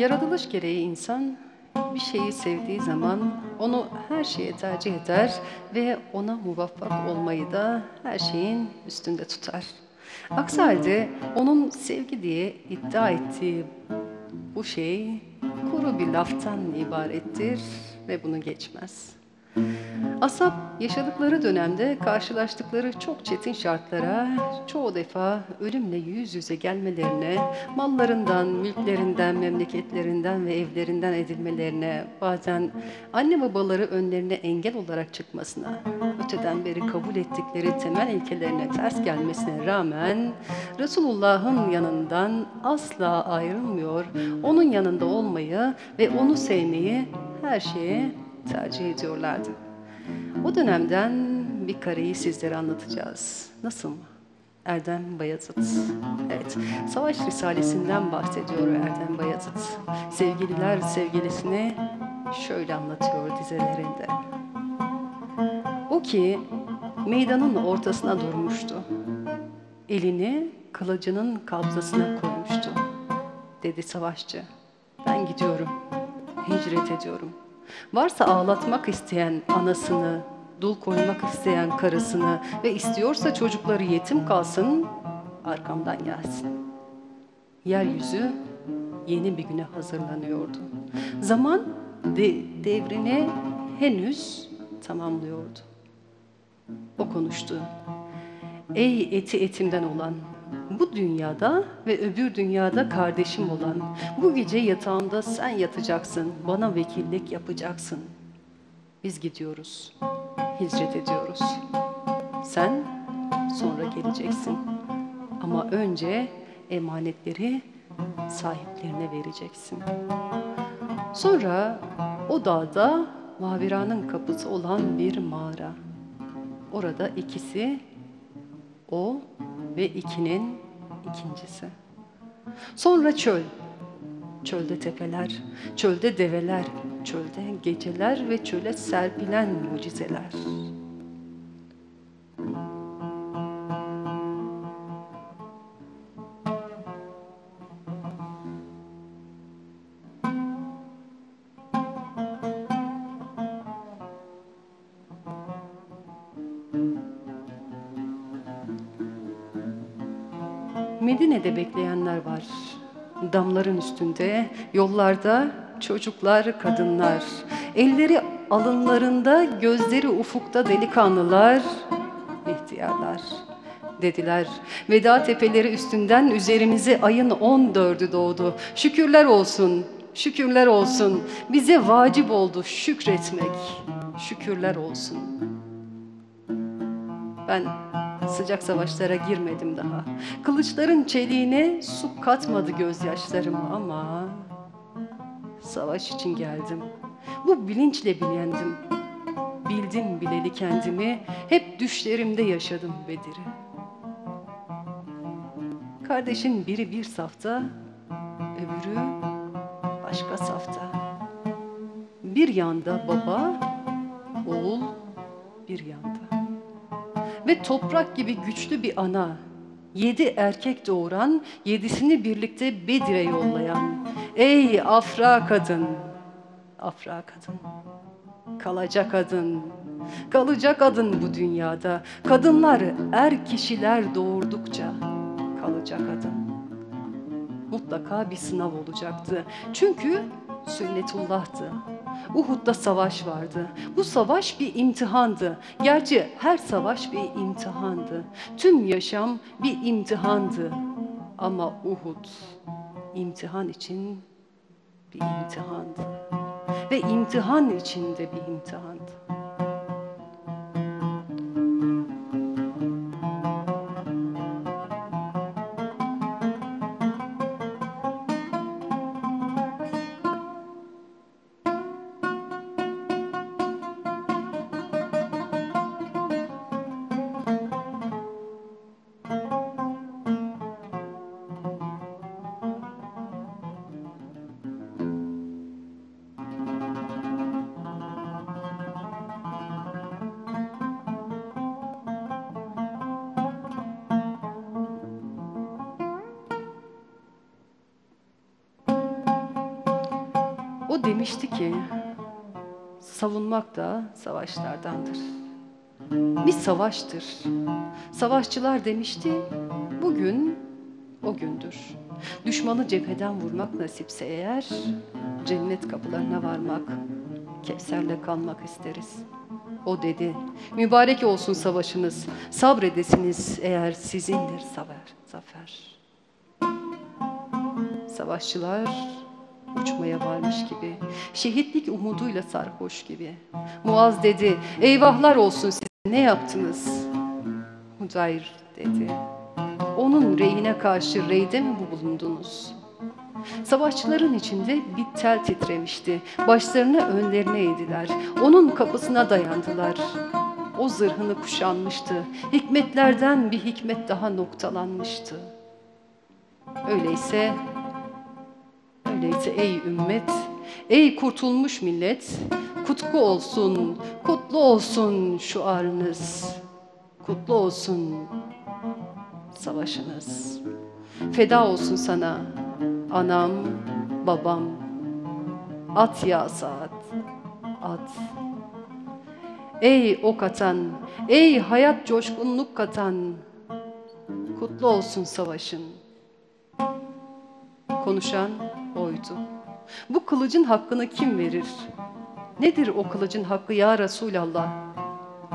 Yaratılış gereği insan bir şeyi sevdiği zaman onu her şeye tercih eder ve ona muvaffak olmayı da her şeyin üstünde tutar. Aksi halde onun sevgi diye iddia ettiği bu şey kuru bir laftan ibarettir ve bunu geçmez. Asap yaşadıkları dönemde karşılaştıkları çok çetin şartlara çoğu defa ölümle yüz yüze gelmelerine, mallarından, mülklerinden, memleketlerinden ve evlerinden edilmelerine, bazen anne babaları önlerine engel olarak çıkmasına, öteden beri kabul ettikleri temel ilkelerine ters gelmesine rağmen Resulullah'ın yanından asla ayrılmıyor, onun yanında olmayı ve onu sevmeyi her şeye tercih ediyorlardı. O dönemden bir kareyi sizlere anlatacağız. Nasıl mı? Erdem Bayazıt. Evet, Savaş Risalesinden bahsediyor Erdem Bayazıt. Sevgililer sevgilisini şöyle anlatıyor dizelerinde. O ki meydanın ortasına durmuştu. Elini kılıcının kabzasına koymuştu. Dedi savaşçı. Ben gidiyorum. Hicret ediyorum. Varsa ağlatmak isteyen anasını, dul koymak isteyen karısını ve istiyorsa çocukları yetim kalsın, arkamdan gelsin. Yeryüzü yeni bir güne hazırlanıyordu. Zaman de, devrini henüz tamamlıyordu. O konuştu. Ey eti etimden olan, bu dünyada ve öbür dünyada kardeşim olan, bu gece yatağımda sen yatacaksın, bana vekillik yapacaksın. Biz gidiyoruz, hicret ediyoruz. Sen sonra geleceksin. Ama önce emanetleri sahiplerine vereceksin. Sonra o dağda Mavira'nın kapısı olan bir mağara. Orada ikisi o ve ikinin ikincisi. Sonra çöl. Çölde tepeler, çölde develer, çölde geceler ve çöle serpilen mucizeler. Medine'de bekleyenler var. Damların üstünde, yollarda çocuklar, kadınlar. Elleri alınlarında, gözleri ufukta delikanlılar, ihtiyarlar. Dediler, veda tepeleri üstünden üzerimize ayın on dördü doğdu. Şükürler olsun, şükürler olsun. Bize vacip oldu şükretmek. Şükürler olsun. Ben Sıcak savaşlara girmedim daha. Kılıçların çeliğine su katmadı gözyaşlarıma ama savaş için geldim. Bu bilinçle bilendim. Bildim bileli kendimi, hep düşlerimde yaşadım Bedir'i. Kardeşin biri bir safta, öbürü başka safta. Bir yanda baba, oğul bir yanda ve toprak gibi güçlü bir ana, yedi erkek doğuran, yedisini birlikte Bedir'e yollayan, ey Afra kadın, Afra kadın, kalacak adın, kalacak adın bu dünyada. Kadınlar er kişiler doğurdukça kalacak adın. Mutlaka bir sınav olacaktı. Çünkü sünnetullah'tı. Uhud'da savaş vardı. Bu savaş bir imtihandı. Gerçi her savaş bir imtihandı. Tüm yaşam bir imtihandı. Ama Uhud imtihan için bir imtihandı. Ve imtihan içinde bir imtihandı. Demişti ki savunmak da savaşlardandır. Bir savaştır. Savaşçılar demişti bugün o gündür. Düşmanı cepheden vurmak nasipse eğer cennet kapılarına varmak, Kevser'le kalmak isteriz. O dedi, mübarek olsun savaşınız, sabredesiniz eğer sizindir zafer. zafer. Savaşçılar uçmaya varmış gibi, şehitlik umuduyla sarhoş gibi. Muaz dedi, eyvahlar olsun size ne yaptınız? Hudayr dedi, onun reyine karşı reyde mi bulundunuz? Savaşçıların içinde bir tel titremişti. Başlarını önlerine eğdiler. Onun kapısına dayandılar. O zırhını kuşanmıştı. Hikmetlerden bir hikmet daha noktalanmıştı. Öyleyse, öyleyse ey ümmet, ey kurtulmuş millet, kutku olsun, kutlu olsun şuarınız, kutlu olsun savaşınız. Feda olsun sana anam, babam. At ya saat, at. Ey ok atan, ey hayat coşkunluk katan, kutlu olsun savaşın. Konuşan oydu. Bu kılıcın hakkını kim verir? Nedir o kılıcın hakkı ya Resulallah?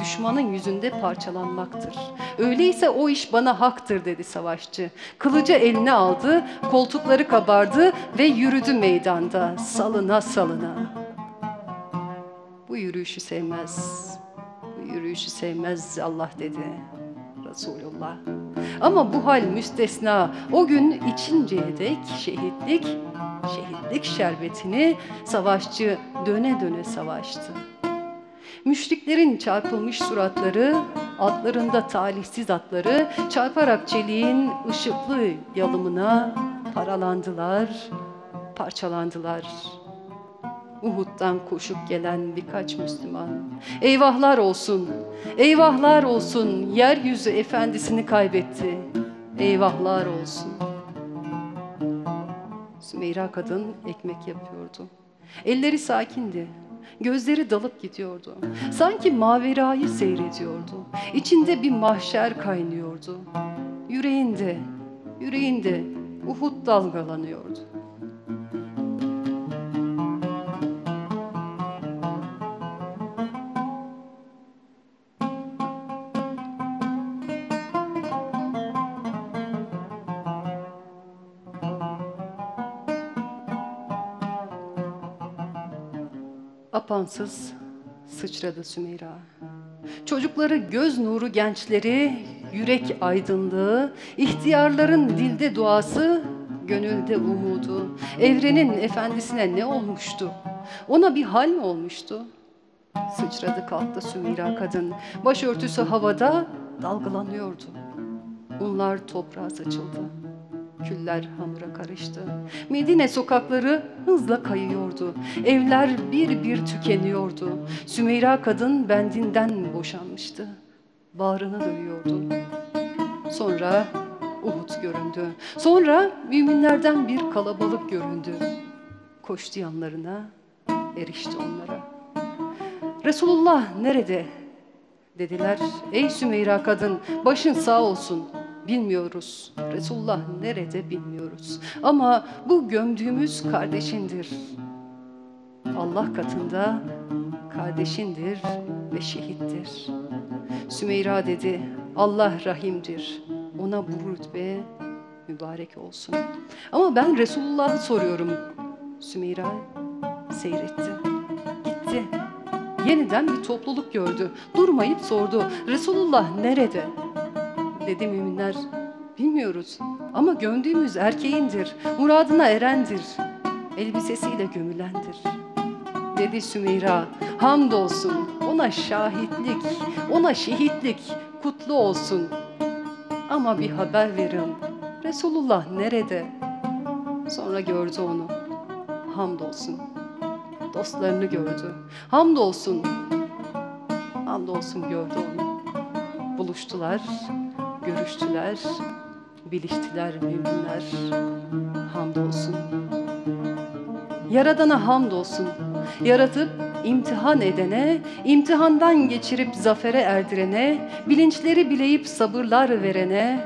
düşmanın yüzünde parçalanmaktır. Öyleyse o iş bana haktır dedi savaşçı. Kılıcı eline aldı, koltukları kabardı ve yürüdü meydanda salına salına. Bu yürüyüşü sevmez, bu yürüyüşü sevmez Allah dedi Resulullah. Ama bu hal müstesna o gün içinceye dek şehitlik, şehitlik şerbetini savaşçı döne döne savaştı. Müşriklerin çarpılmış suratları, atlarında talihsiz atları çarparak çeliğin ışıklı yalımına paralandılar, parçalandılar. Uhud'dan koşup gelen birkaç Müslüman. Eyvahlar olsun, eyvahlar olsun, yeryüzü efendisini kaybetti. Eyvahlar olsun. Sümeyra kadın ekmek yapıyordu. Elleri sakindi. Gözleri dalıp gidiyordu. Sanki maverayı seyrediyordu. İçinde bir mahşer kaynıyordu. Yüreğinde, yüreğinde Uhud dalgalanıyordu. Apansız sıçradı Sümeyra. Çocukları göz nuru gençleri, yürek aydınlığı, ihtiyarların dilde duası, gönülde umudu. Evrenin efendisine ne olmuştu? Ona bir hal mi olmuştu? Sıçradı kalktı Sümeyra kadın. Başörtüsü havada dalgalanıyordu. Unlar toprağa saçıldı. Küller hamura karıştı. Medine sokakları hızla kayıyordu. Evler bir bir tükeniyordu. Sümeyra kadın bendinden boşanmıştı. Bağrını dövüyordu. Sonra Uhud göründü. Sonra müminlerden bir kalabalık göründü. Koştu yanlarına, erişti onlara. Resulullah nerede? Dediler, ey Sümeyra kadın başın sağ olsun.'' Bilmiyoruz. Resulullah nerede bilmiyoruz. Ama bu gömdüğümüz kardeşindir. Allah katında kardeşindir ve şehittir. Sümeyra dedi, Allah rahimdir. Ona bu rütbe mübarek olsun. Ama ben Resulullah'ı soruyorum. Sümeyra seyretti. Gitti. Yeniden bir topluluk gördü. Durmayıp sordu. Resulullah nerede? Dedi müminler. Bilmiyoruz ama gömdüğümüz erkeğindir, muradına erendir, elbisesiyle gömülendir. Dedi Sümeyra, hamdolsun ona şahitlik, ona şehitlik kutlu olsun. Ama bir haber verin, Resulullah nerede? Sonra gördü onu, hamdolsun. Dostlarını gördü, hamdolsun, hamdolsun gördü onu. Buluştular, görüştüler, biliştiler müminler. Hamdolsun. Yaradana hamdolsun. Yaratıp imtihan edene, imtihandan geçirip zafere erdirene, bilinçleri bileyip sabırlar verene,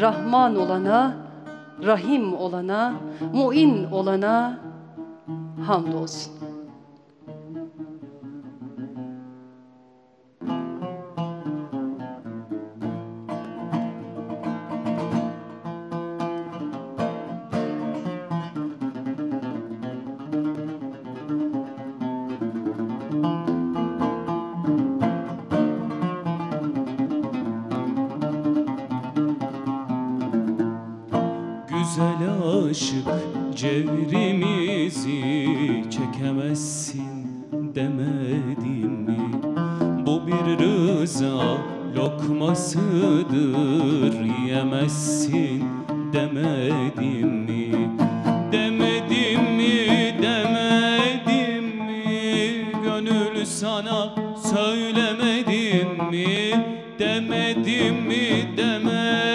Rahman olana, Rahim olana, Muin olana hamdolsun. Güzel aşık cevrimizi çekemezsin demedim mi? Bu bir rıza lokmasıdır yiyemezsin demedim mi? Demedim mi demedim mi? Gönül sana söylemedim mi? Demedim mi demedim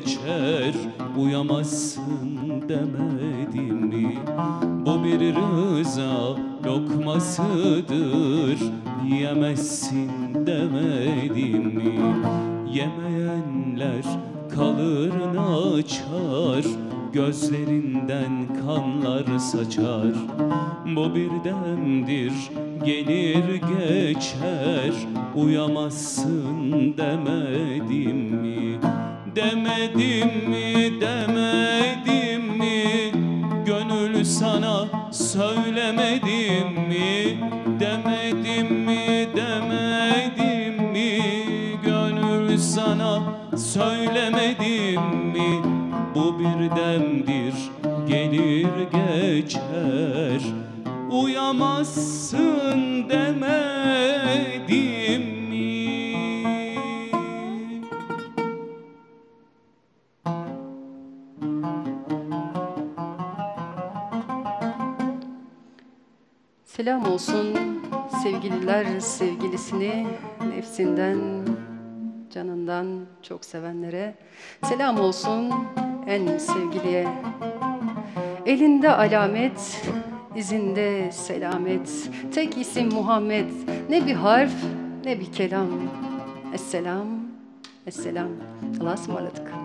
geçer Uyamazsın demedim mi? Bu bir rıza lokmasıdır Yemezsin demedim mi? Yemeyenler kalır açar Gözlerinden kanlar saçar Bu bir demdir gelir geçer Uyamazsın demedim mi? Demedim mi demedim mi? Gönül sana söylemedim mi? Demedim mi demedim mi? Gönül sana söylemedim mi? Bu bir demdir gelir geçer Uyamazsın demedim Selam olsun sevgililer sevgilisini nefsinden, canından çok sevenlere. Selam olsun en sevgiliye. Elinde alamet, izinde selamet. Tek isim Muhammed. Ne bir harf ne bir kelam. Esselam, esselam. Allah'a ısmarladık.